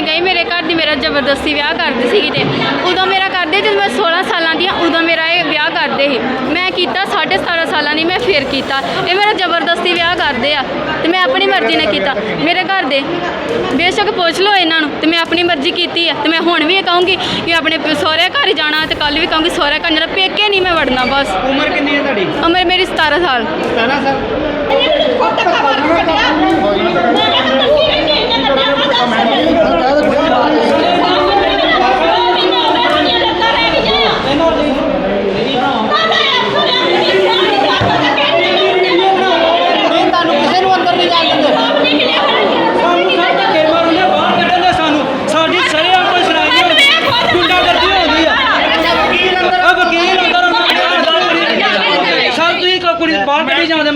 ਨਾਲ ਗਈ ਮੇਰੇ ਘਰ ਦੀ ਮੇਰਾ ਜ਼ਬਰਦਸਤੀ ਵਿਆਹ ਕਰਦੇ ਸੀਗੇ ਤੇ ਉਦੋਂ ਮੇਰਾ ਕਰਦੇ ਜਦੋਂ ਮੈਂ 16 ਸਾਲਾਂ ਦੀ ਹਾਂ ਉਦੋਂ ਮੇਰਾ ਇਹ ਵਿਆਹ ਕਰਦੇ ਸੀ ਮੈਂ ਕੀਤਾ 17.5 ਸਾਲਾਂ ਦੀ ਮੈਂ ਫੇਰ ਕੀਤਾ ਇਹ ਮੇਰਾ ਜ਼ਬਰਦਸਤੀ ਵਿਆਹ ਕਰਦੇ ਆ ਤੇ ਮੈਂ ਆਪਣੀ ਮਰਜ਼ੀ ਨਾਲ ਕੀਤਾ ਮੇਰੇ ਘਰ ਦੇ ਬੇਸ਼ੱਕ ਪੁੱਛ ਲਓ ਇਹਨਾਂ ਨੂੰ ਤੇ ਮੈਂ ਆਪਣੀ ਮਰਜ਼ੀ ਕੀਤੀ ਆ ਤੇ ਮੈਂ ਹੁਣ ਵੀ ਇਹ ਕਹੂੰਗੀ ਕਿ ਆਪਣੇ ਸਹੁਰੇ ਘਰ ਜਾਣਾ ਤੇ ਕੱਲ ਵੀ ਕਹੂੰਗੀ ਸਹੁਰੇ ਘਰ ਜਾਣਾ ਪੇਕੇ ਨਹੀਂ ਮੈਂ ਵੜਨਾ ਬਸ ਉਮਰ ਕਿੰਨੀ ਹੈ ਤੁਹਾਡੀ ਉਮਰ ਮੇਰੀ 17 ਸਾਲ 17 ਸਾਲ ਨਹੀਂ ਤੁਹਾਨੂੰ ਕਿਸੇ ਨੂੰ ਅੰਦਰ ਨਹੀਂ ਜਾਣ ਦਿੰਦੇ ਧੱਕੇ ਮਾਰਨੇ ਬਾਹਰ ਕੱਢਣ ਸਾਨੂੰ ਸਾਡੀ ਸਰਿਆਂ ਕੋਈ ਸੁਣਾਈ ਨਹੀਂ ਹੁੰਦੀ ਗੁੰਡਾਗਰਦੀ ਹੁੰਦੀ ਆ ਆ ਵਕੀਲ ਅੰਦਰ ਸਭ ਤੁਸੀਂ ਕੋ ਕੁੜੀ ਬਾਹਰ ਕੱਢੀ ਜਾਂਦੇ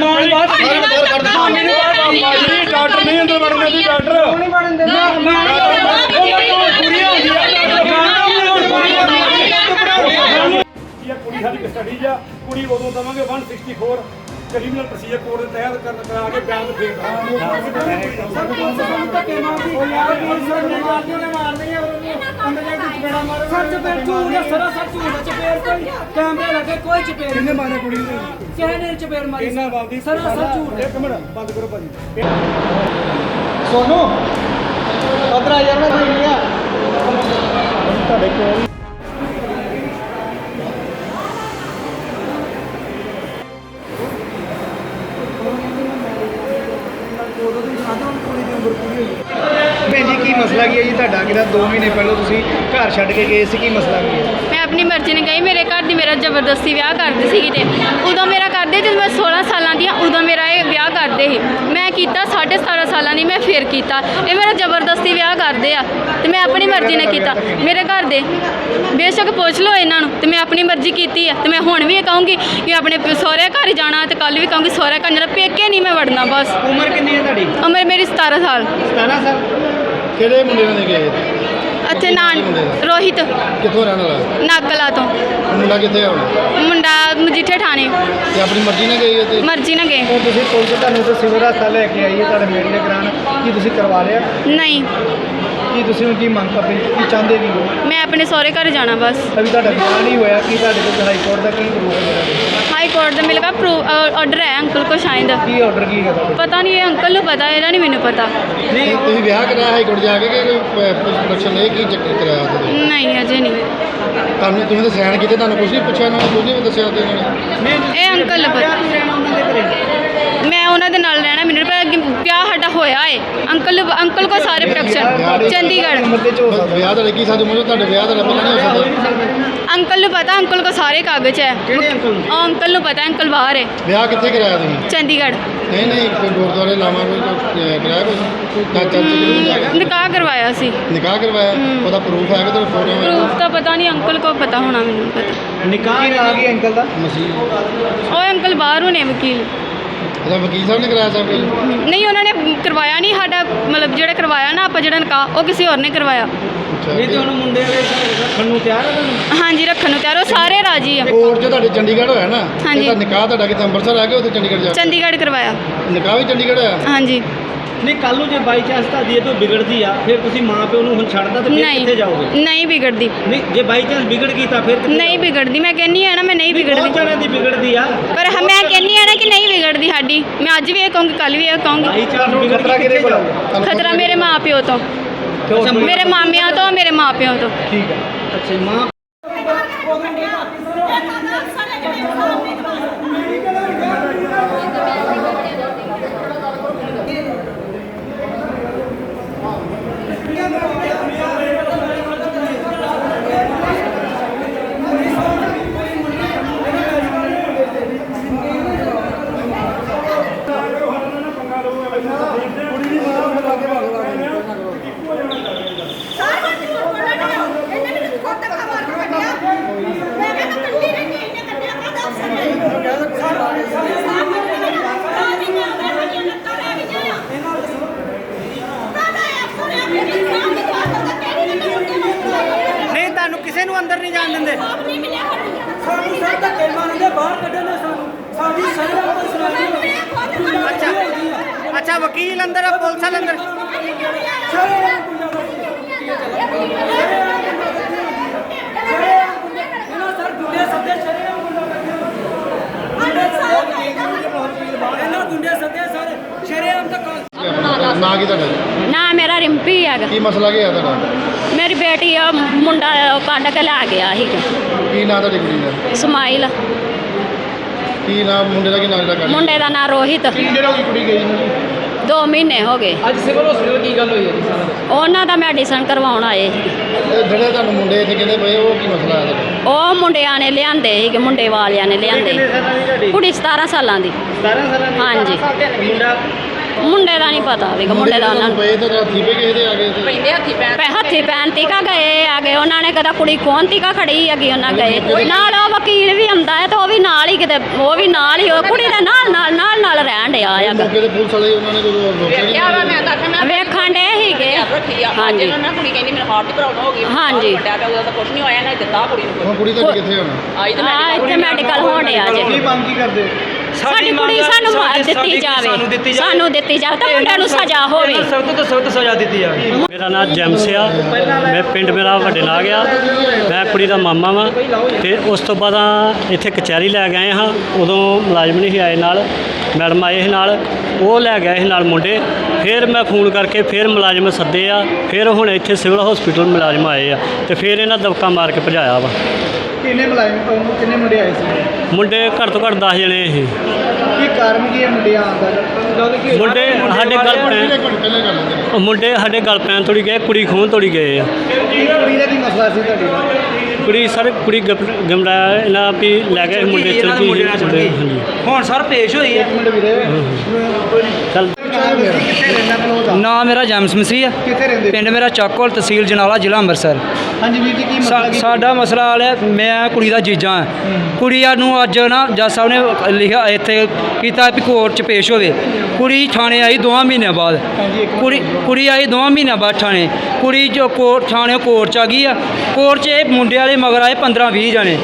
ਮਾਂ ਨੂੰ ਬਾਹਰ ਕੱਢੀ ਜਾਂਦੇ ਮਾਮੇ ਨੂੰ ਬਾਹਰ ਕੱਢੀ ਜਾਂਦੇ ਡਾਕਟਰ ਨਹੀਂ ਅੰਦਰ ਵੜਨ ਦਿੰਦੀ ਡਾਕਟਰ ਕੁੜੀਆਂ ਹੁੰਦੀਆਂ ਹੁਣ ਕੁੜੀਆਂ ਇਹ ਕੁੜੀ ਸਾਡੀ ਕਸਟਡੀ ਆ ਕੁੜੀ ਉਦੋਂ ਦਵਾਂਗੇ 164 ਕ੍ਰਿਮੀਨਲ ਪ੍ਰੋਸੀਜਰ ਕੋਡ ਦੇ ਤਹਿਤ ਕਰਨ ਕਰਾ ਕੇ ਬਿਆਨ ਫੇਰ ਸੱਚ ਪੇਰ ਝੂਠ ਹੈ ਸਰਾ ਸੱਚ ਝੂਠ ਹੈ ਚਪੇਰ ਕੋਈ ਕੈਮਰੇ ਲੱਗੇ ਕੋਈ ਚਪੇਰ ਕਿੰਨੇ ਮਾਰੇ ਕੁੜੀ ਨੂੰ? ਕਿਸੇ ਨੇ ਚਪੇਰ ਮਾਰੀ। ਇਹਨਾਂ ਬਾਬਦੀ ਸਰਾ ਸੱਚ ਝੂਠ ਹੈ। ਇੱਕ ਮਿੰਟ ਬੰਦ ਕਰੋ ਭਾਜੀ। ਸੋਨੂ ਤੁਹਾਡੇ ਕੋਲ ਭੈਣ ਜੀ ਕੀ ਮਸਲਾ ਕੀ ਹੈ ਜੀ? ਤੁਹਾਡਾ ਕਿਹੜਾ 2 ਮਹੀਨੇ ਪਹਿਲਾਂ ਤੁਸੀਂ ਘਰ ਛੱਡ ਕੇ ਗਏ ਸੀ ਕੀ ਮਸਲਾ ਕੀ ਹੈ? ਮੈਂ ਆਪਣੀ ਮਰਜ਼ੀ ਨਾਲ ਗਈ ਮੇਰੇ ਘਰ ਦੀ ਮੇਰਾ ਜ਼ਬਰਦਸਤੀ ਵਿਆਹ ਕਰਦੇ ਸੀਗੇ ਤੇ ਉਦੋਂ ਮੇਰਾ ਕਰਦੇ ਜਦੋਂ ਮੈਂ 16 ਸਾਲਾਂ ਦੀ ਹਾਂ ਉਦੋਂ ਮੇਰਾ ਇਹ ਵਿਆਹ ਕਰਦੇ ਸੀ। ਮੈਂ ਕੀਤਾ 17.5 ਸਾਲਾਂ ਦੀ ਮੈਂ ਫੇਰ ਕੀਤਾ। ਇਹ ਮੇਰਾ ਜ਼ਬਰਦਸਤੀ ਵਿਆਹ ਕਰਦੇ ਆ ਤੇ ਮੈਂ ਆਪਣੀ ਮਰਜ਼ੀ ਨਾਲ ਕੀਤਾ। ਮੇਰੇ ਘਰ ਦੇ ਬੇਸ਼ੱਕ ਪੁੱਛ ਲਓ ਇਹਨਾਂ ਨੂੰ ਤੇ ਮੈਂ ਆਪਣੀ ਮਰਜ਼ੀ ਕੀਤੀ ਆ। ਤੇ ਮੈਂ ਹੁਣ ਵੀ ਇਹ ਕਹੂੰਗੀ ਕਿ ਆਪਣੇ ਸਹੁਰੇ ਘਰ ਜਾਣਾ ਤੇ ਕੱਲ ਵੀ ਕਹੂੰਗੀ ਸਹੁਰੇ ਘਰ ਜਾਣਾ ਪੇਕੇ ਨਹੀਂ ਮੈਂ ਵੜਨਾ ਬਸ। ਉਮਰ ਕਿੰਨੀ ਹੈ ਤੁਹਾਡੀ? ਉਮਰ ਮੇਰੀ 17 ਸਾਲ। 17 ਸਾਲ? ਕਿਹੜੇ ਮੁੰਡੇ ਨਾਲ ਗਏ? ਇੱਥੇ ਨਾਨ ਰੋਹਿਤ। ਕਿੱਥੋਂ ਰਹਿਣ ਵਾਲਾ? ਨਾਗਲਾ ਤੋਂ। ਮੁੰਡਾ ਕਿੱਥੇ ਆ ਹੁਣ? ਮੁੰਡਾ ਮਜੀਠੇ ਠਾਣੇ ਤੇ ਆਪਣੀ ਮਰਜ਼ੀ ਨਾਲ ਹੈ ਤੇ ਮਰਜ਼ੀ ਨਾਲ ਗਏ। ਤੁਸੀਂ ਪੁਲਿਸ ਤੁਹਾਨੂੰ ਤੇ ਸਿਵਲ ਹਸਪਤਾਲ ਲੈ ਕੇ ਆਈ ਹੈ ਤੁਹਾਡੇ ਮੇਲੇ ਕਰਾਉਣ ਕੀ ਤੁਸੀਂ ਕਰਵਾ ਲਿਆ? ਨਹੀਂ। ਕੀ ਤੁਸੀਂ ਹੁਣ ਕੀ ਮੰਗ ਕਰਦੇ ਕੀ ਚਾਹੁੰਦੇ ਕੀ ਹੋ? ਮੈਂ ਆਪਣੇ ਸਹੁਰੇ ਘਰ ਜਾਣਾ ਬਸ। ਅਭੀ ਤੁਹਾਡਾ ਵਿਆਹ ਨਹੀਂ ਹੋਇਆ ਕੀ ਤੁਹਾਡੇ ਕੋਲ ਹਾਈ ਕੋਰਟ ਦਾ ਕੀ ਪ੍ਰੂਫ ਹੈ? ਕੋਰਟ ਦਾ ਮੇਰੇ ਕੋਲ ਆਰਡਰ ਹੈ ਅੰਕਲ ਕੋ ਸ਼ਾਇਦ। ਕੀ ਆਰਡਰ ਕੀ ਹੈ? ਪਤਾ ਨਹੀਂ ਇਹ ਅੰਕਲ ਨੂੰ ਪਤਾ ਇਹਦਾ ਨਹੀਂ ਮੈਨੂੰ ਪਤਾ। ਨਹੀਂ ਤੁਸੀਂ ਵਿਆਹ ਕਰਾਇਆ ਹਾਈ ਕੋਰਟ ਜਾ ਕੇ ਕਿ ਕੋਈ ਪ੍ਰੋਡਕਸ਼ਨ ਇਹ ਕੀ ਚੱਕਰ ਕਰਾਇਆ ਤੁਸੀਂ ਨਹੀਂ ਅਜੇ ਨਹੀਂ। ਤੁਹਾਨੂੰ ਤੁਸੀਂ ਤਾਂ ਸੈਨ ਕੀਤੇ ਤੁਹਾਨੂੰ ਕੁਝ ਨਹੀਂ ਪੁੱਛਿਆ ਨਾ ਕੁਝ ਨਹੀਂ ਦੱਸਿਆ ਤੇ ਇਹ ਅੰਕਲ ਨੂੰ ਪਤਾ। ਮੈਂ ਉਹਨਾਂ ਦੇ ਨਾਲ ਰਹਿਣਾ ਮੈਨੂੰ ਪਤਾ ਵਿਆਹ ਸਾਡਾ ਹੋਇਆ ਏ। ਅੰਕਲ ਅੰਕਲ ਕੋ ਸਾਰੇ ਪ੍ਰੋਡਕਸ਼ਨ ਚੰਡੀਗੜ੍ਹ। ਵਿਆਹ ਦਾ ਕੀ ਸਾਡੇ ਮੂੰਹ ਤੁਹਾਡੇ ਵਿਆਹ ਦਾ ਪਹਿਲਾਂ ਨਹੀਂ ਹੋ ਸਕਦਾ। ਅੰਕਲ ਨੂੰ ਪਤਾ ਅੰਕਲ ਕੋ ਸਾਰੇ ਕਾਗਜ਼ ਹੈ। ਕਿਹੜੇ ਅੰਕਲ ਨੂੰ? ਉਹ ਅੰਕਲ ਨੂੰ ਪਤਾ ਅੰਕਲ ਬਾਹਰ ਹੈ ਵਿਆਹ ਕਿੱਥੇ ਕਰਾਇਆ ਤੁਸੀਂ? ਚੰਡੀਗੜ੍ਹ। ਨਹੀਂ ਨਹੀਂ ਕੋਈ ਗੁਰਦੁਆਰੇ ਲਾਵਾਂ ਕੋਈ ਕਰਾਇਆ ਕੋਈ ਜਾਂ ਚਰਚ ਚ ਜਾ ਕੇ। ਨਿਕਾਹ ਕਰਵਾਇਆ ਸੀ। ਨਿਕਾਹ ਕਰਵਾਇਆ? ਉਹਦਾ ਪ੍ਰੂਫ ਹੈ ਕਿ ਤੁਹਾਡੇ ਫੋਟੋ ਹੈ ਪ੍ਰੂਫ ਤਾਂ ਪਤਾ ਨਹੀਂ ਅੰਕਲ ਕੋ ਪਤਾ ਹੋਣਾ ਮੈਨੂੰ ਪਤਾ। ਨਿਕਾਹ ਨਾ ਕੀ ਅੰਕਲ ਦਾ? ਮਸੀਹ। ਉਹ ਅੰਕਲ ਬਾਹਰੋਂ ਨੇ ਵਕੀਲ। ਉਹਦਾ ਵਕੀਲ ਸਾਹਿਬ ਨੇ ਕਰਾਇਆ ਕੁਝ? ਨਹੀਂ ਉਹਨਾਂ ਨੇ ਕਰਵਾਇਆ ਨਹੀਂ ਸਾਡਾ ਮਤਲਬ ਜਿਹੜਾ ਕਰਵਾਇਆ ਨਾ ਆਪਾਂ ਜਿਹੜਾ ਨਿਕਾਹ ਉਹ ਕਿਸੇ ਹੋਰ ਨੇ ਕਰਵਾਇਆ। ਨਹੀਂ ਤੇ ਉਹਨੂੰ ਮੁੰਡੇ ਵਾਲੇ ਰੱਖਣ ਨੂੰ ਤਿਆਰ ਹੈ ਤੁਹਾਨੂੰ? ਹਾਂਜੀ ਰੱਖਣ ਨੂੰ ਤਿਆਰ ਉਹ ਸਾਰੇ ਰਾਜੀ ਆ। ਕੋਰਟ 'ਚ ਤੁਹਾਡੇ ਚੰਡੀਗੜ੍ਹ ਹੋਇਆ ਨਾ? ਹਾਂਜੀ। ਇਹਦਾ ਨਿਕਾਹ ਤੁਹਾਡਾ ਕਿਤੇ ਅੰਮ੍ਰਿਤਸਰ ਆ ਗਿਆ ਉੱਥੇ ਚੰਡੀਗੜ੍ਹ ਜਾ? ਚੰਡੀਗੜ੍ਹ ਕਰਵਾਇਆ। ਨਿਕਾਹ ਵੀ ਚੰਡੀਗੜ੍ਹ ਹੋਇਆ? ਹਾਂਜੀ। ਨਹੀਂ ਕੱਲ ਨੂੰ ਜੇ ਬਾਈ ਚਾਂਸ ਤੁਹਾਡੀ ਇਹ ਤੋਂ ਵਿਗੜਦੀ ਆ ਫਿਰ ਤੁਸੀਂ ਮਾਂ ਪਿਓ ਨੂੰ ਹੁਣ ਛੱਡਦਾ ਤੇ ਫਿਰ ਕਿੱਥੇ ਜਾਓਗੇ? ਨਹੀਂ ਨਹੀਂ ਵਿਗੜਦੀ। ਨਹੀਂ ਜੇ ਬਾਈ ਚਾਂਸ ਵਿਗੜ ਗਈ ਤਾਂ ਫਿਰ ਕਿੱਥੇ ਨਹੀਂ ਵਿਗੜਦੀ ਮੈਂ ਕਹਿੰਨੀ ਆ ਨਾ ਮੈਂ ਨਹੀਂ ਬਹੁਤ ਵਿਗੜਦੀ। ਜਣਿਆਂ ਦੀ ਵਿਗੜਦੀ ਆ। ਪਰ ਹ- ਮੈਂ ਕਹਿੰਨੀ ਆ ਨਾ ਕਿ ਨਹੀਂ ਵਿਗੜਦੀ ਸਾਡੀ। ਮੈਂ ਅੱਜ ਵੀ ਇਹ ਕਹੂੰਗੀ ਕੱਲ ਵੀ ਇਹ ਕਹੂੰਗੀ। ਬਾਈ ਚਾਂਸ ਵਿਗੜ ਖਤਰਾ ਕਿਹਦੇ ਕੋਲ ਖਤਰਾ ਮੇਰੇ ਮਾਪਿਓ ਤੋਂ। ਮੇਰੇ ਮਾਮਿਆਂ ਤੋਂ। ਮੇਰੇ ਮਾਪਿਆਂ ਤੋਂ। ਠੀਕ ਹੈ ਅੱਛਾ ਮਾਂ ਅੱਛਾ ਵਕੀਲ ਅੰਦਰ ਆ ਪੁਲਿਸ ਵਾਲੇ ਅੰਦਰ। ਨਾ ਮੇਰਾ ਰਿੰਪੀ ਹੈਗਾ। ਕੀ ਮਸਲਾ ਕੀ ਹੈ ਤੁਹਾਡਾ? ਮੇਰੀ ਬੇਟੀ ਆ ਮੁੰਡਾ ਕੱਢ ਕੇ ਲੈ ਗਿਆ ਸੀ। ਕੀ ਨਾਂ ਤੁਹਾਡੀ ਕੁੜੀ ਦਾ? ਸਮਾਈਲ। ਕੀ ਨਾਮ ਮੁੰਡੇ ਦਾ ਕੀ ਨਾਂ ਜਿਹੜਾ ਮੁੰਡੇ ਦਾ ਨਾਂ ਰੋਹਿਤ। ਕੀ ਜਿਹੜਾ ਕੁੜੀ ਗਈ ਨਾ 2 ਮਹੀਨੇ ਹੋ ਗਏ। ਅੱਜ ਸਿਵਲ ਹਸਪੀਟਲ ਕੀ ਗੱਲ ਹੋਈ ਹੈ ਜੀ ਸਾਰਾ ਉਹਨਾਂ ਦਾ ਮੈਡੀਸਨ ਕਰਵਾਉਣ ਆਏ। ਸੀ ਜਿਹੜੇ ਤੁਹਾਨੂੰ ਮੁੰਡੇ ਇੱਥੇ ਕਹਿੰਦੇ ਪਏ ਉਹ ਕੀ ਮਸਲਾ ਹੈ? ਉਹ ਮੁੰਡਿਆਂ ਨੇ ਲਿਆਂਦੇ ਸੀਗੇ ਮੁੰਡੇ ਵਾਲਿਆਂ ਨੇ ਲਿਆਂਦੇ। ਕੁੜੀ 17 ਸਾਲਾਂ ਦੀ। 17 ਸਾਲਾਂ ਦੀ? ਹਾਂਜੀ। ਮੁੰਡਾ? ਮੁੰਡੇ ਦਾ ਨਹੀਂ ਪਤਾ ਵੀਗਾ ਮੁੰਡੇ ਦਾ ਉਹਨਾਂ ਨੂੰ ਪਏ ਤੇ ਰਾਤੀ ਪਏ ਕਿਸੇ ਦੇ ਆ ਗਏ ਤੇ? ਪੈ ਹੱਥੀ ਪੈਣ ਤੀਕਾ ਗਏ। ਆਗੇ ਉਹਨਾਂ ਨੇ ਕਦਾ ਕੁੜੀ ਕੋਣ ਤੀਕਾ ਖੜੀ ਹੈਗੀ ਉਹਨਾਂ ਗਏ ਨਾਲ ਉਹ ਵਕੀਲ ਵੀ ਆਉਂਦਾ ਹੈ ਤੇ ਉਹ ਵੀ ਨਾਲ ਹੀ ਕਿਤੇ ਉਹ ਵੀ ਨਾਲ ਹੀ ਉਹ ਕੁੜੀ ਦੇ ਨਾਲ ਨਾਲ ਨਾਲ ਨਾਲ ਰਹਿਣ ਡਿਆ ਹੈਗਾ। ਮੌਕੇ ਤੇ ਪੁਲਿਸ ਵਾਲੇ ਉਹਨਾਂ ਨੇ ਜਦੋਂ ਰੋਕਿਆ ਨਹੀਂ ਵੇਖਣ ਡੇ ਹੀਗੇ ਹਾਂਜੀ। ਮੈਂ ਕੁੜੀ ਕਹਿੰਦੀ ਮੇਰੇ ਹਾਰਟ ਦੀ ਪ੍ਰੋਬਲਮ ਹੋ ਗਈ ਹਾਂਜੀ। ਪਿਆ ਉਹਦਾ ਤਾਂ ਕੁਝ ਨਹੀਂ ਹੋਇਆ ਨਾ ਦਿੱਤਾ ਕੁੜੀ ਨੂੰ। ਕੁੜੀ ਤੁਹਾਡੀ ਕਿੱਥੇ ਹੁਣ? ਆਈ ਤਾਂ ਆ ਇੱਥੇ ਮੈਡੀਕਲ ਹੋਣ ਡਿਆ ਜੇ ਕੀ ਮੰਗ ਕੀ ਕਰਦੇ ਹੋ? ਸਾਡੀ ਕੁੜੀ ਸਾਨੂੰ ਮਾਰ ਦਿੱਤੀ ਜਾਵੇ। ਸਾਨੂੰ ਦਿੱਤੀ ਜਾਵੇ। ਤਾਂ ਮੁੰਡਿਆਂ ਨੂੰ ਸਜ਼ਾ ਹੋਵੇ। ਸਖਤ ਤੋਂ ਸਖਤ ਸਜ਼ਾ ਦਿੱਤੀ ਜਾਵੇ। ਮੇਰਾ ਨਾਮ ਜੈਮਸ ਆ ਮੈਂ ਪਿੰਡ ਮੇਰਾ ਵੱਡੇ ਨਾਗ ਆ ਮੈਂ ਕੁੜੀ ਦਾ ਮਾਮਾ ਵਾਂ। ਤੇ ਉਸ ਤੋਂ ਬਾਅਦ ਇੱਥੇ ਕਚਹਿਰੀ ਲੈ ਗਏ ਹਾਂ। ਉਦੋਂ ਮੁਲਾਜ਼ਮ ਨਹੀਂ ਸੀ ਆਏ ਨਾਲ। ਮੈਡਮ ਆਏ ਸੀ ਨਾਲ। ਉਹ ਲੈ ਗਏ ਸੀ ਨਾਲ ਮੁੰਡੇ। ਫਿਰ ਮੈਂ ਫੋਨ ਕਰਕੇ ਫਿਰ ਮੁਲਾਜ਼ਮ ਸੱਦੇ ਆ। ਫਿਰ ਹੁਣ ਇੱਥੇ ਸਿਵਲ ਹਸਪੀਟਲ ਮੁਲਾਜ਼ਮ ਆਏ ਆ। ਤੇ ਫਿਰ ਇਹਨਾਂ ਦਬਕਾ ਮਾਰ ਕੇ ਭਜਾਇਆ ਵਾ। ਕਿੰਨੇ ਮੁਲਾਜ਼ਮ ਅਹ ਕਿੰਨੇ ਮੁੰਡੇ ਆਏ ਸੀ? ਮੁੰਡੇ ਘੱਟ ਤੋਂ ਘੱਟ 10 ਜਣੇ ਸੀ। ਕੀ ਕਾਰਨ ਕੀ ਹੈ ਮੁੰਡੇ ਆਉਣ ਦਾ? ਗੱਲ ਕੀ ਹੋਈ? ਮੁੰਡੇ ਸਾਡੇ ਗੱਲ ਪੈਣ ਮੁੰਡੇ ਸਾਡੇ ਗੱਲ ਪੈਣ ਤੋੜੀ ਗਏ ਕੁੜੀ ਖੂਨ ਤੋੜੀ ਗਏ ਆ। ਕੀ ਕੁੜੀ ਦਾ ਕੀ ਮਸਲਾ ਸੀ ਤੁਹਾਡੇ ਨਾਲ? ਕੁੜੀ ਸਰ ਕੁੜੀ ਗਮੜਾ ਇਹਨਾਂ ਵੀ ਲੈ ਗਏ ਮੁੰਡੇ ਚਲ ਗਈ ਹਾਂਜੀ। ਹੁਣ ਸਰ ਪੇਸ਼ ਹੋਈ ਹੈ। ਇੱਕ ਮਿੰਟ ਵੀਰੇ। ਚੱਲ ਨਾਮ ਕਿੱਥੇ ਰਹਿੰਦਾ। ਨਾਮ ਮੇਰਾ ਜੈਮਸ ਮਸੀਹ ਆ। ਕਿੱਥੇ ਰਹਿੰਦੇ? ਪਿੰਡ ਮੇਰਾ ਚੱਕੋਲ ਤਹਿਸੀਲ ਜਨਾਲਾ ਜ਼ਿਲ੍ਹਾ ਅੰਮ੍ਰਿਤਸਰ। ਹਾਂਜੀ ਵੀਰ ਜੀ ਕੀ ਮਸਲਾ ਕੀ ਸਾਡਾ ਮਸਲਾ ਹਾਲ ਹੈ ਮੈਂ ਕੁੜੀ ਦਾ ਜੀਜਾ ਹਾਂ। ਕੁੜੀਆਂ ਨੂੰ ਅੱਜ ਨਾ ਜੱਜ ਸਾਹਿਬ ਨੇ ਲਿਖਿਆ ਇੱਥੇ ਕੀਤਾ ਵੀ ਕੋਰਟ 'ਚ ਪੇਸ਼ ਹੋਵੇ। ਕੁੜੀ ਥਾਣੇ ਆਈ ਦੋਵਾਂ ਮਹੀਨਿਆਂ ਬਾਅਦ। ਕੁੜੀ ਕੁੜੀ ਆਈ ਦੋਵਾਂ ਮਹੀਨਿਆਂ ਬਾਅਦ ਥਾਣੇ। ਕੁੜੀ ਜੋ ਕੋਰਟ ਥਾਣੇ ਕੋਰਟ 'ਚ ਆ ਗਈ ਆ। ਕੋਰਟ 'ਚ ਇਹ ਮੁੰਡੇ ਵਾਲੇ ਮਗਰ ਆਏ 15 20 ਜਣੇ।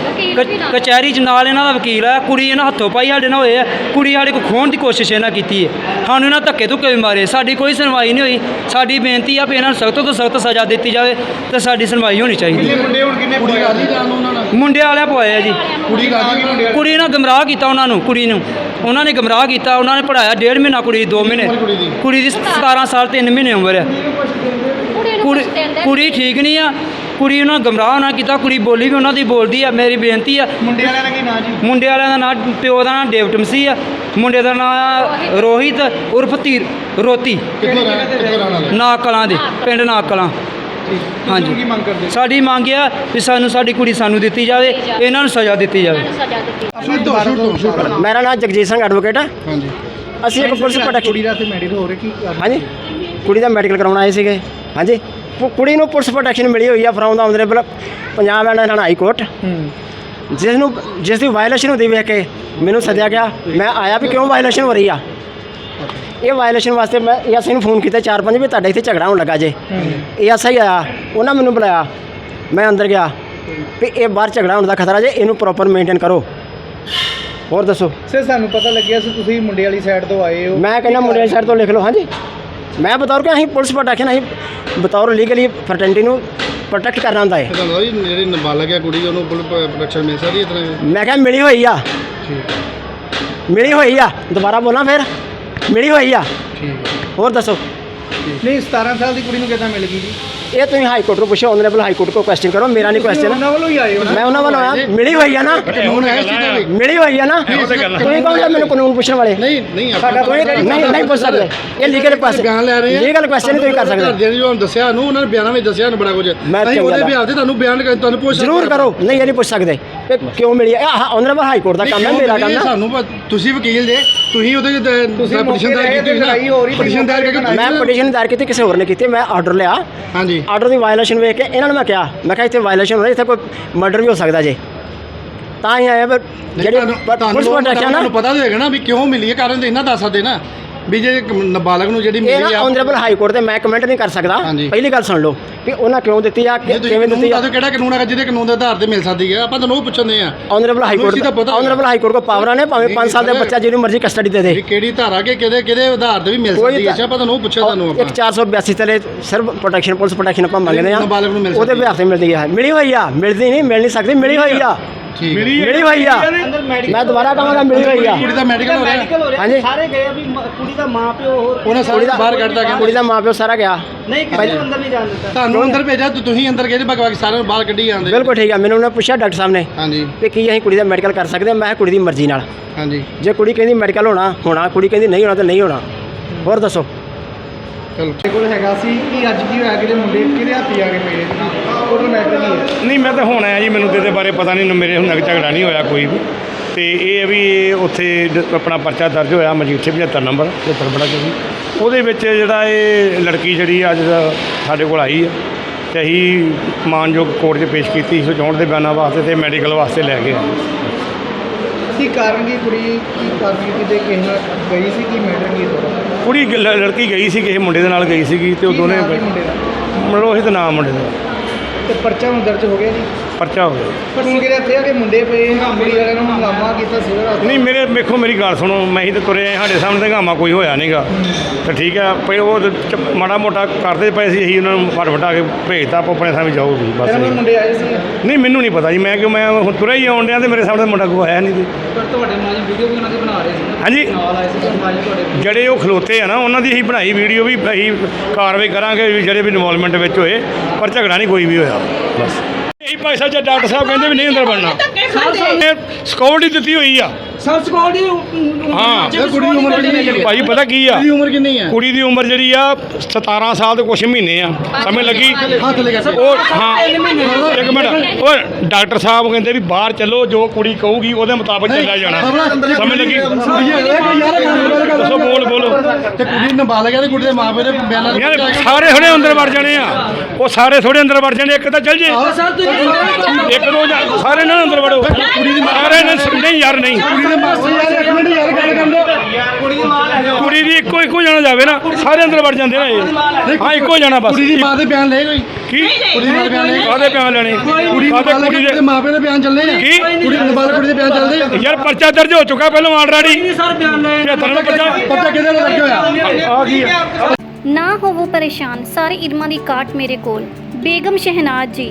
ਕਚਹਿਰੀ 'ਚ ਨਾਲ ਇਹਨਾਂ ਦਾ ਵਕੀਲ ਆ ਕੁੜੀ ਇਹਨਾਂ ਹੱਥੋਂ ਪਾਈ ਸਾਡੇ ਨਾਲ ਹੋਏ ਆ ਕੁੜੀ ਸਾਡੇ ਕੋ ਖੋਹਣ ਦੀ ਕੋਸ਼ਿਸ਼ ਇਹਨਾਂ ਕੀਤੀ ਹੈ। ਸਾਨੂੰ ਇਹਨਾਂ ਧੱਕੇ ਧੁੱਕੇ ਵੀ ਮਾਰੇ। ਸਾਡੀ ਕੋਈ ਸੁਣਵਾਈ ਨਹੀਂ ਹੋਈ। ਸਾਡੀ ਬੇਨਤੀ ਆ ਵੀ ਇਹਨਾਂ ਨੂੰ ਸਖਤ ਤੋਂ ਸਖਤ ਸਜ਼ਾ ਦਿੱਤੀ ਜਾਵੇ ਤੇ ਸਾਡੀ ਸੁਣਵਾਈ ਹੋਣੀ ਚਾਹੀਦੀ। ਕਿੰਨੇ ਮੁੰਡੇ ਹੁਣ ਕਿੰਨੇ ਕੁੜੀ ਪੋਏ ਰਾਜੀ ਜਾਣ ਨੂੰ ਉਹਨਾਂ ਨਾਲ? ਮੁੰਡੇ ਵਾਲਿਆਂ ਪਵਾਏ ਆ ਜੀ। ਕੁੜੀ ਰਾਜੀ ਮੁੰਡੇ ਕੁੜੀ ਨਾਲ ਗਮਰਾਹ ਕੀਤਾ ਉਹਨਾਂ ਨੂੰ ਕੁੜੀ ਨੂੰ। ਉਹਨਾਂ ਨੇ ਗਮਰਾਹ ਕੀਤਾ ਉਹਨਾਂ ਨੇ ਪੜਾਇਆ ਡੇਢ ਮਹੀਨਾ ਕੁੜੀ 2 ਮਹੀਨੇ। ਕੁੜੀ ਦੀ? ਕੁੜੀ ਦੀ 17 ਸਾਲ 3 ਮਹੀਨੇ ਉਮਰ ਹੈ ਕੁੜੀ ਕੁੜੀ ਠੀਕ ਨਹੀਂ ਆ। ਕੁੜੀ ਉਹਨਾਂ ਗਮਰਾਹ ਉਹਨਾਂ ਕੀਤਾ ਕੁੜੀ ਬੋਲੀ ਵੀ ਉਹਨਾਂ ਦੀ ਬੋਲਦੀ ਆ ਮੇਰੀ ਬੇਨਤੀ ਆ। ਮੁੰਡੇ ਵਾਲਿਆਂ ਦਾ ਕੀ ਨਾਂ ਜੀ? ਮੁੰਡੇ ਵਾਲਿਆਂ ਦਾ ਨਾਂ ਪਿਓ ਦਾ ਨਾਂ ਡੇਵਿਡ ਮਸੀਹ ਆ। ਮੁੰਡੇ ਦਾ ਨਾਂ ਰੋਹਿਤ ਉਰਫ ਧੀਰ ਰੋਤੀ। ਕਿੱਥੋਂ ਰਹਿਣ ਕਿੱਥੋਂ ਰਹਿਣ ਵਾਲੇ? ਨਾਕ ਕਲਾਂ ਦੇ ਪਿੰਡ ਨਾਕ ਕਲਾਂ ਹਾਂਜੀ ਹਾਂਜੀ। ਕੀ ਮੰਗ ਕਰਦੇ? ਹੋ? ਸਾਡੀ ਮੰਗ ਆ ਵੀ ਸਾਨੂੰ ਸਾਡੀ ਕੁੜੀ ਸਾਨੂੰ ਦਿੱਤੀ ਜਾਵੇ ਇਹਨਾਂ ਨੂੰ ਸਜ਼ਾ ਦਿੱਤੀ ਜਾਵੇ। ਸ਼ੁੱਧ ਸ਼ੁੱਧ। ਮੇਰਾ ਨਾਮ ਜਗਜੀਤ ਸਿੰਘ ਐਡਵੋਕੇਟ ਹੈ ਹਾਂਜੀ। ਅਸੀਂ ਇੱਕ ਪੁਲਿਸ ਕੁੜੀ ਪ੍ਰੋਟੈਕਸ਼ਨ ਦਾ ਤੇ ਮੈਡੀਕਲ ਹੋ ਰਿਹਾ ਕੀ? ਹਾਂਜੀ ਕੁੜੀ ਦਾ ਮੈਡੀਕਲ ਕਰਾਉਣ ਆਏ ਸੀਗੇ। ਹਾਂਜੀ। ਕੁੜੀ ਨੂੰ ਪੁਲਿਸ ਪ੍ਰੋਟੈਕਸ਼ਨ ਮਿਲੀ ਹੋਈ ਆ from the honourable Punjab and Haryana high court. ਹੂੰ। ਜਿਸ ਨੂੰ ਜਿਸ ਦੀ ਵਾਇਲੇਸ਼ਨ ਹੁੰਦੀ ਵੇਖ ਕੇ ਮੈਨੂੰ ਸੱਦਿਆ ਗਿਆ ਮੈਂ ਆਇਆ ਵੀ ਕਿਉਂ ਵਾਇਲੇਸ਼ਨ ਹੋ ਰਹੀ ਆ? ਇਹ ਵਾਇਲੇਸ਼ਨ ਵਾਸਤੇ ਮੈਂ ਏਐਸਆਈ ਨੂੰ ਫੋਨ ਕੀਤਾ ਚਾਰ ਪੰਜ ਵੀ ਤੁਹਾਡੇ ਇੱਥੇ ਝਗੜਾ ਹੋਣ ਲੱਗਾ ਜੇ। ਏਐਸਆਈ ਆਇਆ ਉਹਨਾਂ ਮੈਨੂੰ ਬੁਲਾਇਆ। ਮੈਂ ਅੰਦਰ ਗਿਆ ਵੀ ਇਹ ਬਾਹਰ ਝਗੜਾ ਹੋਣ ਦਾ ਖਤਰਾ ਜੇ ਇਹਨੂੰ ਪ੍ਰੋਪਰ ਮੇਨਟੇਨ ਕਰੋ। ਹੋਰ ਦੱਸੋ? ਸਰ ਸਾਨੂੰ ਪਤਾ ਲੱਗਿਆ ਸੀ ਤੁਸੀਂ ਮੁੰਡੇ ਵਾਲੀ ਸਾਈਡ ਤੋਂ ਆਏ ਹੋ। ਮੈਂ ਕਹਿੰਦਾ ਮੁੰਡੇ ਸਾਈਡ ਤੋਂ ਲਿਖ ਲਓ ਹਾਂਜੀ। ਮੈਂ ਬਤੌਰ ਕਿ ਅਸੀਂ ਪੁਲਿਸ ਪ੍ਰੋਟੈਕਸ਼ਨ ਅਸੀਂ ਬਤੌਰ ਲੀਗਲੀ ਫਰਟੈਂਟੀ ਨੂੰ ਪ੍ਰੋਟੈਕਟ ਕਰਨਾ ਹੁੰਦਾ ਹੈ। ਤੇ ਤੁਹਾਨੂੰ ਜੀ ਜਿਹੜੀ ਨਾਬਾਲਗ ਹੈ ਕੁੜੀ ਉਹਨੂੰ ਪੁਲਿਸ ਪ੍ਰੋਟੈਕਸ਼ਨ ਮਿਲ ਸਕਦੀ ਹੈ ਇਸ ਤਰ੍ਹਾਂ? ਦੀ? ਮੈਂ ਕਿਹਾ ਮਿਲੀ ਹੋਈ ਆ। ਮਿਲੀ ਹੋਈ ਆ। ਦੁਬਾਰਾ ਬੋਲਾਂ ਫਿਰ। ਮਿਲੀ ਹੋਈ ਆ। ਹੋਰ ਦੱਸੋ। ਨਹੀਂ 17 ਸਾਲ ਦੀ ਕੁੜੀ ਨੂੰ ਕਿੱਦਾਂ ਮਿਲ ਗਈ ਜੀ? ਇਹ ਤੁਸੀਂ ਹਾਈ ਕੋਰਟ ਨੂੰ ਪੁੱਛੋ ਆਨਰੇਬਲ ਹਾਈ ਕੋਰਟ ਕੋ ਕੁਐਸਚਨ ਕਰੋ ਮੇਰਾ ਨਹੀਂ ਕੁਐਸਚਨ ਉਹਨਾਂ ਵੱਲੋਂ ਹੀ ਆਏ ਹੋ ਨਾ। ਮੈਂ ਉਹਨਾਂ ਵੱਲੋਂ ਆਇਆ। ਮਿਲੀ ਹੋਈ ਆ ਨਾ? ਕਾਨੂੰਨ ਹੈ ਮਿਲੀ ਹੋਈ ਆ ਨਾ? ਤੁਸੀਂ ਕੌਣ ਮੈਨੂੰ ਕਾਨੂੰਨ ਪੁੱਛਣ ਵਾਲੇ। ਨਹੀਂ ਨਹੀਂ ਸਾਡਾ ਕੋਈ ਨਹੀਂ ਨਹੀਂ ਪੁੱਛ ਸਕਦੇ। ਇਹ ਲੀਗਲ ਕੁਐਸਚਨ ਬਿਆਨ ਲੈ ਰਹੇ ਆ। ਲੀਗਲ ਕੁਐਸਚਨ ਨਹੀਂ ਤੁਸੀਂ ਕਰ ਸਕਦੇ। ਨੇ ਜੋ ਦੱਸਿਆ ਨੂੰ ਉਹਨਾਂ ਨੇ ਬਿਆਨਾਂ ਵਿੱਚ ਦੱਸਿਆ ਨੂੰ ਬੜਾ ਕੁਝ। ਮੈਂ ਅਸੀਂ ਉਹਦੇ ਬਿਆਨ ਤੇ ਤੁਹਾਨੂੰ ਬਿਆਨ ਕਰ- ਤੁਹਾਨੂੰ ਪੁੱਛ ਜ਼ਰੂਰ ਕਰੋ। ਨਹੀਂ ਇਹ ਨਹੀਂ ਪੁੱਛ ਸਕਦੇ। ਕਿ ਕਿਉਂ ਮਿਲੀ ਆ? ਆਨਰੇਬਲ ਹਾਈ ਕੋਰਟ ਦਾ ਕੰਮ ਹੈ ਮੇਰਾ ਕੰਮ ਨਾ ਸਾਨੂੰ ਤੁਸੀਂ ਵਕੀਲ ਜੇ। ਤੁਸੀਂ ਉਹਦੇ ਤੁਸੀਂ ਪਟੀਸ਼ਨ ਦਾਇਰ ਕੀਤੀ ਲੜਾਈ ਹੋ ਰਹੀ ਨਾ ਸੀ, ਪਟੀਸ਼ਨ ਦਾਇਰ ਕਰਕੇ ਮੈਂ ਪਟੀਸ਼ਨ ਦਾਇਰ ਕੀਤੀ ਕਿਸੇ ਹੋਰ ਨੇ ਕੀਤੀ ਮੈਂ ਆਰਡਰ ਲਿਆ। ਹਾਂਜੀ। ਆਰਡਰ ਦੀ ਵਾਇਲੇਸ਼ਨ ਵੇਖ ਕੇ ਇਹਨਾਂ ਨੂੰ ਮੈਂ ਕਿਹਾ ਮੈਂ ਕਿਹਾ ਇੱਥੇ ਵਾਇਲੇਸ਼ਨ ਹੋ ਰਹੀ ਇੱਥੇ ਕੋਈ ਮਰਡਰ ਵੀ ਹੋ ਸਕਦਾ ਜੇ। ਤਾਂ ਹੀ ਆਇਆ ਪਰ ਜਿਹੜੇ ਤੁਹਾਨੂੰ ਪੁਲਿਸ ਪ੍ਰੋਟੈਕਸ਼ਨ ਨਾ ਤੁਹਾਨੂੰ ਪਤਾ ਤਾਂ ਹੋਏਗਾ ਨਾ ਵੀ ਕਿਉਂ ਮਿਲੀ ਹੈ ਕਾਰਨ ਤਾਂ ਇਹਨਾਂ ਦੱਸ ਸਕਦੇ ਨਾ। ਵੀ ਜੇ ਇੱਕ ਨਾਬਾਲਗ ਨੂੰ ਜਿਹੜੀ ਇਹ ਮਿਲੀ ਨਾ ਆ ਆਨਰੇਬਲ ਹਾਈ ਕੋਰਟ ਤੇ ਮੈਂ ਕਮੈਂਟ ਨਹੀਂ ਕਰ ਸਕਦਾ। ਹਾਂਜੀ। ਪਹਿਲੀ ਗੱਲ ਸੁਣ ਲਓ ਵੀ ਉਹਨਾਂ ਕਿਉਂ ਦਿੱਤੀ ਆ ਕਿ- ਜੇ ਤੁਸੀਂ ਕਿਵੇਂ ਕਾਨੂੰਨ ਦਿੱਤੀ ਆ? ਦੱਸੋ ਕਿਹੜਾ ਕਾਨੂੰਨ ਹੈਗਾ ਜਿਹਦੇ ਕਾਨੂੰਨ ਦੇ ਆਧਾਰ ਤੇ ਮਿਲ ਸਕਦੀ ਹੈ ਆਪਾਂ ਤੁਹਾਨੂੰ ਉਹ ਪੁੱਛਣਦੇ ਆ। ਆਨਰੇਬਲ ਹਾਈ ਕੋਰਟ ਪਤਾ ਆਨਰੇਬਲ ਹਾਈ ਕੋਰਟ ਕੋ ਪਾਵਰਾਂ ਨੇ ਭਾਵੇਂ ਨਹੀਂ, 5 ਸਾਲ ਦੇ ਬੱਚਾ ਜਿਹਨੂੰ ਮਰਜ਼ੀ ਕਸਟਡੀ ਦੇ ਦੇ। ਵੀ ਕਿਹੜੀ ਧਾਰਾ ਕੇ ਕਿਹਦੇ ਕਿਹਦੇ ਆਧਾਰ ਤੇ ਵੀ ਮਿਲ ਕੋਈ ਸਕਦੀ ਹੈ ਤਾਂ- ਆਪਾਂ ਤੁਹਾਨੂੰ ਉਹ ਪੁੱਛਿਆ ਤੁਹਾਨੂੰ ਇੱਕ ਆਪਾਂ। 482 ਤਲੇ ਸਿਰਫ ਪ੍ਰੋਟੈਕਸ਼ਨ ਪੁਲਿਸ ਪ੍ਰੋਟੈਕਸ਼ਨ ਆਪਾਂ ਮੰਗਦੇ ਆ। ਨਾਬਾਲਗ ਨੂੰ ਮਿਲ ਉਹਦੇ ਸਕਦੀ ਬਿਹਾਰ ਤੇ ਮਿਲਦੀ ਆ। ਮਿਲੀ ਹੋਈ ਆ? ਮਿਲਦੀ ਨਹੀਂ ਮਿਲ ਨਹੀਂ ਸਕਦੀ ਮਿਲੀ ਹੋਈ ਆ। ਠੀਕ ਹੈ। ਮਿਲੀ ਹੋਈ ਆ। ਮੈਂ ਦੁਬਾਰਾ ਕਹਾਂਗਾ ਮਿਲੀ ਹੋਈ ਆ। ਕੁੜੀ ਦਾ ਮੈਡੀਕਲ ਹੋ ਰਿਹਾ। ਹਾਂਜੀ। ਸਾਰੇ ਗਏ ਆ ਵੀ ਮ- ਕੁੜੀ ਦਾ ਮਾਂ ਪਿਓ ਹੋਰ ਉਹਨਾਂ ਸਾਰੇ ਬਾਹਰ ਕੱਢਦਾ ਕੁੜੀ ਕਹਿੰਦੇ ਦਾ ਮਾਪਿਓ ਸਾਰਾ ਗਿਆ। ਨਹੀਂ ਕਿਸੇ ਨੂੰ ਅੰਦਰ ਨਹੀਂ ਜਾਣ ਦਿੱਤਾ। ਤੁਹਾਨੂੰ ਅੰਦਰ ਭੇਜਿਆ ਤੇ ਤੁਸੀਂ ਅੰਦਰ ਗਏ ਤੇ ਬਾਕੀ ਬਾਕੀ ਸਾਰਿਆਂ ਨੂੰ ਬਾਹਰ ਕੱਢੀ ਜਾਂਦੇ। ਬਿਲਕੁਲ ਠੀਕ ਆ ਮੈਨੂੰ ਉਹਨੇ ਪੁੱਛਿਆ ਡਾਕਟਰ ਸਾਹਿਬ ਨੇ ਹਾਂਜੀ। ਵੀ ਕੀ ਅਸੀਂ ਕੁੜੀ ਦਾ ਮੈਡੀਕਲ ਕਰ ਸਕਦੇ ਹਾਂ ਮੈਂ ਕਿਹਾ ਕੁੜੀ ਦੀ ਮਰਜ਼ੀ ਨਾਲ। ਹਾਂਜੀ। ਜੇ ਕੁੜੀ ਕਹਿੰਦੀ ਮੈਡੀਕਲ ਹੋਣਾ ਹੋਣਾ ਕੁੜੀ ਕਹਿੰਦੀ ਨਹੀਂ ਹੋਣਾ ਤਾਂ ਨਹੀਂ ਹੋਣਾ। ਹੋਰ ਦੱਸੋ। ਚਲੋ। ਮੇਰੇ ਕੋਲ ਹੈਗਾ ਸੀ ਕਿ ਅੱਜ ਕੀ ਹੋਇਆ ਕਿ ਮੁੰਡੇ ਕਿਹਦੇ ਹੱਥੀ ਆ ਕੇ ਪਏ ਟੋਟਲ ਮੈਟਰ ਕੀ ਹੈ? ਨਹੀਂ ਮੈਂ ਤਾਂ ਹੁਣ ਆਇਆ ਜੀ ਮੈਨੂੰ ਤੇ ਇਹਦੇ ਬਾਰੇ ਪਤਾ ਨਹੀਂ ਮੇਰੇ ਹੁਣ ਝਗੜਾ ਨਹੀਂ ਹੋਇਆ ਕੋਈ ਵੀ। ਤੇ ਇਹ ਹੈ ਵੀ ਇਹ ਉੱਥੇ ਡ- ਆਪਣਾ ਪਰਚਾ ਦਰਜ ਹੋਇਆ ਮਜੀਠੇ 75 ਨੰਬਰ 75 ਬੜਾ ਜੀ। ਉਹਦੇ ਵਿੱਚ ਜਿਹੜਾ ਇਹ ਲੜਕੀ ਜਿਹੜੀ ਅੱਜ ਸਾਡੇ ਕੋਲ ਆਈ ਹੈ ਤੇ ਅਸੀਂ ਮਾਨਯੋਗ ਕੋਰਟ 'ਚ ਪੇਸ਼ ਕੀਤੀ ਸੀ ਚੋਣ ਦੇ ਬਿਆਨਾਂ ਵਾਸਤੇ ਤੇ ਮੈਡੀਕਲ ਵਾਸਤੇ ਲੈ ਕੇ ਆਏ। ਕੀ ਕਾਰਨ ਕੀ ਕੁੜੀ ਕੀ ਕਾਰਨ ਕਿਤੇ ਕਿਸੇ ਨਾਲ ਗਈ ਸੀ ਕੀ ਮੈਟਰ ਕੀ ਥੋੜਾ ਕੁੜੀ ਗ- ਲ- ਲੜਕੀ ਗਈ ਸੀ ਕਿਸੇ ਮੁੰਡੇ ਦੇ ਨਾਲ ਗਈ ਸੀਗੀ ਤੇ ਉਹ ਦੋਨੇ ਮੁੰਡੇ ਦਾ? ਮਨੋਹਿਤ ਨਾਮ ਮੁੰਡੇ ਦਾ। ਤੇ ਪਰਚਾ ਹੁਣ ਦਰਜ ਹੋ ਗਿਆ ਜੀ? ਪਰਚਾ ਹੋ ਗਿਆ। ਪਰ ਹੁਣ ਕਿਹੜੇ ਇੱਥੇ ਆ ਕਿ ਮੁੰਡੇ ਪਏ ਕੁੜੀ ਵਾਲਿਆਂ ਨੂੰ ਹੰਗਾਮਾ ਕੀਤਾ ਸਿਵਲ ਨਹੀਂ ਮੇਰੇ ਵੇਖੋ ਮੇਰੀ ਗੱਲ ਸੁਣੋ ਮੈਂ ਹੀ ਤਾਂ ਤੁਰੇ ਆਏ, ਸਾਡੇ ਸਾਹਮਣੇ ਤਾਂ ਹੰਗਾਮਾ ਕੋਈ ਹੋਇਆ ਨਹੀਂਗਾ ਤਾਂ ਠੀਕ ਹੈ ਪਈ ਉਹ ਤਾਂ ਚ- ਮਾੜਾ ਮੋਟਾ ਕਰਦੇ ਪਏ ਸੀ ਅਸੀਂ ਉਹਨਾਂ ਨੂੰ ਫੜ ਫਟਾ ਕੇ ਭੇਜਤਾ ਆਪੋ ਆਪਣੇ ਸਾਹਮਣੇ ਜਾਓ ਜੀ ਬਸ ਇਹਨਾਂ ਨੂੰ। ਮੁੰਡੇ ਆਏ ਸੀ ਨਹੀਂ ਮੈਨੂੰ ਨਹੀਂ ਪਤਾ ਜੀ ਮੈਂ ਕਿਉਂ ਮੈਂ ਹੁਣ ਤੁਰੇ ਹੀ ਆਉਣ ਡਿਆ ਤੇ ਮੇਰੇ ਸਾਹਮਣੇ ਮੁੰਡਾ ਕੋਈ ਆਇਆ ਨਹੀਂ ਜੀ। ਪਰ ਤੁਹਾਡੇ ਮਾਜੀ ਵੀਡੀਓ ਵੀ ਉਹਨਾਂ ਦੇ ਬਣਾ ਰਹੇ ਸੀ। ਹਾਂਜੀ। ਜਿਹੜੇ ਉਹ ਖਲੋਤੇ ਆ ਨਾ ਉਹਨਾਂ ਦੀ ਅਸੀਂ ਬਣਾਈ ਵੀਡੀਓ ਵੀ ਅਸੀਂ ਕਾਰਵਾਈ ਕਰਾਂਗੇ ਵੀ ਜਿਹੜੇ ਵੀ ਇਨਵੋਲਵਮੈਂਟ ਵਿੱਚ ਹੋਏ ਪਰ ਝਗੜਾ ਨਹੀਂ ਕੋਈ ਵੀ ਹੋਇਆ ਬਸ। ਇਹੀ ਭਾਈ ਸਾਹਿਬ ਜੇ ਡਾਕਟਰ ਸਾਹਿਬ ਕਹਿੰਦੇ ਵੀ ਨਹੀਂ ਅੰਦਰ ਬਣਨਾ। ਸਿਕਿਉਰਿਟੀ ਦਿੱਤੀ ਹੋਈ ਆ। ਸਰ ਸਕੋਲ ਦੀ ਹਾਂ ਇਹ ਕੁੜੀ ਦੀ ਉਮਰ ਕਿੰਨੀ ਹੈ ਭਾਈ ਪਤਾ ਕੀ ਆ? ਕੁੜੀ ਦੀ ਉਮਰ ਕਿੰਨੀ ਹੈ ਕੁੜੀ ਦੀ ਉਮਰ ਜਿਹੜੀ ਆ 17 ਸਾਲ ਤੇ ਕੁਛ ਮਹੀਨੇ ਆ। ਸਮਝ ਲੱਗੀ? ਹੱਥ ਲੈ ਕੇ ਉਹ ਹਾਂ। ਇੱਕ ਮਿੰਟ। ਉਹ ਡਾਕਟਰ ਸਾਹਿਬ ਕਹਿੰਦੇ ਵੀ ਬਾਹਰ ਚੱਲੋ ਜੋ ਕੁੜੀ ਕਹੂਗੀ ਉਹਦੇ ਮੁਤਾਬਕ ਚੱਲਿਆ ਜਾਣਾ। ਸਮਝ ਲੱਗੀ? ਦੱਸੋ ਬੋਲ ਬੋਲ। ਤੇ ਕੁੜੀ ਨਾਬਾਲਗ ਹੈ ਤੇ ਕੁੜੀ ਦੇ ਮਾਪੇ ਦੇ ਬਿਆਨਾਂ ਦੇ ਯਾਰ ਸਾਰੇ ਥੋੜੇ ਅੰਦਰ ਵੜ ਜਾਣੇ ਆ। ਉਹ ਸਾਰੇ ਥੋੜੇ ਅੰਦਰ ਵੜ ਜਾਣੇ ਇੱਕ ਤਾਂ ਚੱਲ ਜੇ। ਇੱਕ ਦੋ ਜਾ- ਸਾਰੇ ਨਾ ਅੰਦਰ ਵੜੋ। ਸਾਰੇ ਨੇ ਨਹੀਂ ਯਾਰ ਨਹੀਂ। ਕੁੜੀ ਦੇ ਇੱਕ ਮਿੰਟ ਯਾਰ ਗੱਲ ਕਰਨ ਦਿਓ ਕੁੜੀ ਦੀ ਇੱਕੋ ਇੱਕੋ ਜਾਣਾ ਜਾਵੇ ਨਾ ਸਾਰੇ ਅੰਦਰ ਵੜ ਜਾਂਦੇ ਨਾ ਇਹ। ਹਾਂ ਇੱਕੋ ਜਾਣਾ ਬਸ। ਕੁੜੀ ਦੀ ਮਾਂ ਦੇ ਬਿਆਨ ਲੈ ਕੋਈ? ਕੀ? ਕੁੜੀ ਦੀ ਮਾਂ ਦੇ ਬਿਆਨ ਲੈ ਕਾਹਦੇ ਪਿਆਨ ਲੈਣੇ? ਕੁੜੀ ਦੇ ਦੇ ਮਾਪੇ ਦੇ ਬਿਆਨ ਚੱਲਦੇ ਆ ਕੀ? ਕੁੜੀ ਨਾਬਾਲਗ ਕੁੜੀ ਦੇ ਬਿਆਨ ਚੱਲਦੇ ਯਾਰ ਪਰਚਾ ਦਰਜ ਹੋ ਚੁੱਕਾ ਪਹਿਲਾਂ ਆਲਰੇਡੀ ਸਰ ਬਿਆਨ ਲੈ 75 ਦਾ ਪਰਚਾ ਪਤਾ ਕਿਹਦੇ ਨਾਲ ਲੱਗਿਆ ਹੋਇਆ? ਆ ਗਈ ਆ। ਨਾ ਹੋਵੋ ਪਰੇਸ਼ਾਨ ਸਾਰੇ ਇਲਮਾਂ ਦੀ ਕਾਟ ਮੇਰੇ ਕੋਲ। ਬੇਗਮ ਸ਼ਹਿਨਾਜ਼ ਜੀ।